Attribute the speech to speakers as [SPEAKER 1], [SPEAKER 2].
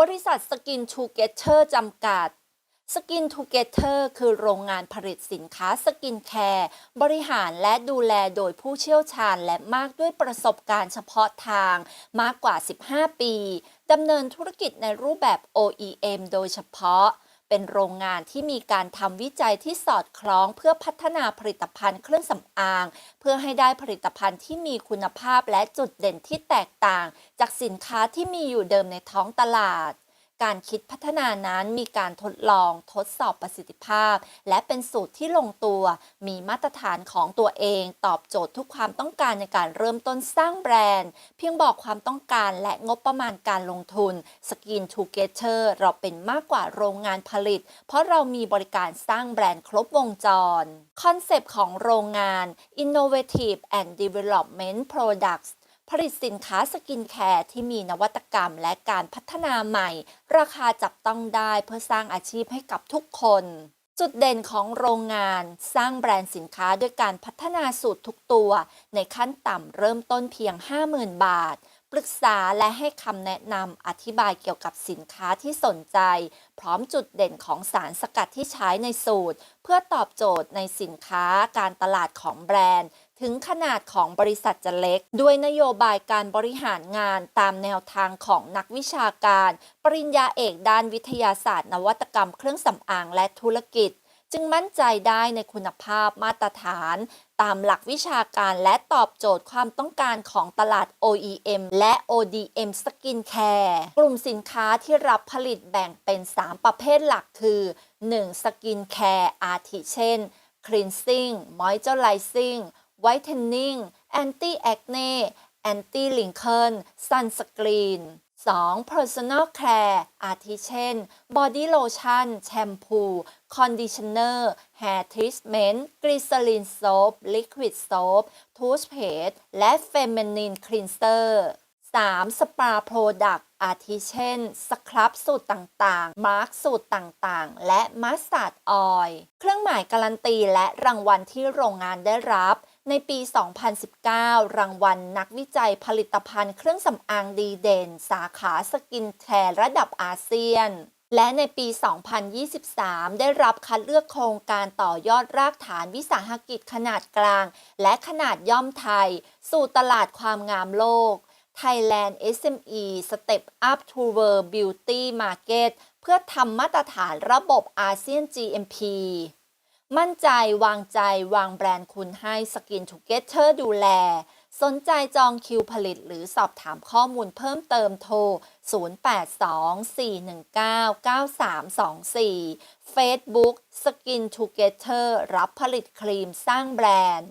[SPEAKER 1] บริษัทสกินทูเกเตอร์จำกัดสกินทูเกเตอร์คือโรงงานผลิตสินค้าสกินแคร์บริหารและดูแลโดยผู้เชี่ยวชาญและมากด้วยประสบการณ์เฉพาะทางมากกว่า 15 ปี ดำเนินธุรกิจในรูปแบบ OEM โดยเฉพาะ เป็นโรงงานที่มีการทำวิจัยที่สอดคล้องเพื่อพัฒนาผลิตภัณฑ์เครื่องสำอาง เพื่อให้ได้ผลิตภัณฑ์ที่มีคุณภาพและจุดเด่นที่แตกต่าง จากสินค้าที่มีอยู่เดิมในท้องตลาด การคิดพัฒนานั้นมีการทดลองทดสอบประสิทธิภาพ และเป็นสูตรที่ลงตัว มีมาตรฐานของตัวเอง ตอบโจทย์ทุกความต้องการในการเริ่มต้นสร้างแบรนด์ เพียงบอกความต้องการและงบประมาณการลงทุน Skin Together เราเป็นมากกว่าโรงงานผลิต เพราะเรามีบริการสร้างแบรนด์ครบวงจรคอนเซปต์ของโรงงาน Innovative and Development Products ผลิตสินค้าสกินแคร์ที่มีนวัตกรรมและการพัฒนาใหม่ ราคาจับต้องได้เพื่อสร้างอาชีพให้กับทุกคน จุดเด่นของโรงงานสร้างแบรนด์สินค้าด้วยการพัฒนาสูตรทุกตัว ในขั้นต่ำเริ่มต้นเพียง 50,000 บาท ปรึกษาและให้คำแนะนำอธิบายเกี่ยวกับสินค้าที่สนใจ พร้อมจุดเด่นของสารสกัดที่ใช้ในสูตร เพื่อตอบโจทย์ในสินค้าการตลาดของแบรนด์ ถึงขนาดของบริษัทจะเล็ก ด้วยนโยบายการบริหารงานตามแนวทางของนักวิชาการ ปริญญาเอกด้านวิทยาศาสตร์ นวัตกรรมเครื่องสำอางและธุรกิจ จึงมั่นใจได้ในคุณภาพมาตรฐาน ตามหลักวิชาการและตอบโจทย์ความต้องการของตลาด OEM และ ODM Skin Care กลุ่มสินค้าที่รับผลิตแบ่งเป็น 3 ประเภทหลักคือ 1. Skin Care อาทิเช่น Cleansing Moisturizing Whitening Anti Acne Anti Wrinkle Sunscreen 2. Personal Care อาทิเช่น Body Lotion แชมพู Conditioner Hair Treatment Glycerin Soap Liquid Soap Toothpaste และ Feminine Cleanser 3. สปาโปรดักต์อาทิเช่น สครับสูตรต่างๆ มาร์กสูตรต่างๆ และมัสตาร์ดออยล์ เครื่องหมายการันตีและรางวัลที่โรงงานได้รับ ในปี 2019 รางวัลนักวิจัยผลิตภัณฑ์เครื่องสำอางดีเด่น สาขาสกินแคร์ระดับอาเซียน และในปี 2023 ได้รับคัดเลือกโครงการต่อยอดรากฐานวิสาหกิจขนาดกลาง และขนาดย่อมไทย สู่ตลาดความงามโลก Thailand SME Step Up to World Beauty Market เพื่อทำมาตรฐานระบบอาเซียน GMP มั่นใจวางใจวางแบรนด์คุณให้ Skin Together ดูแล สนใจจองคิวผลิตหรือสอบถามข้อมูลเพิ่มเติมโทร 0824199324 Facebook Skin Together รับผลิตครีมสร้างแบรนด์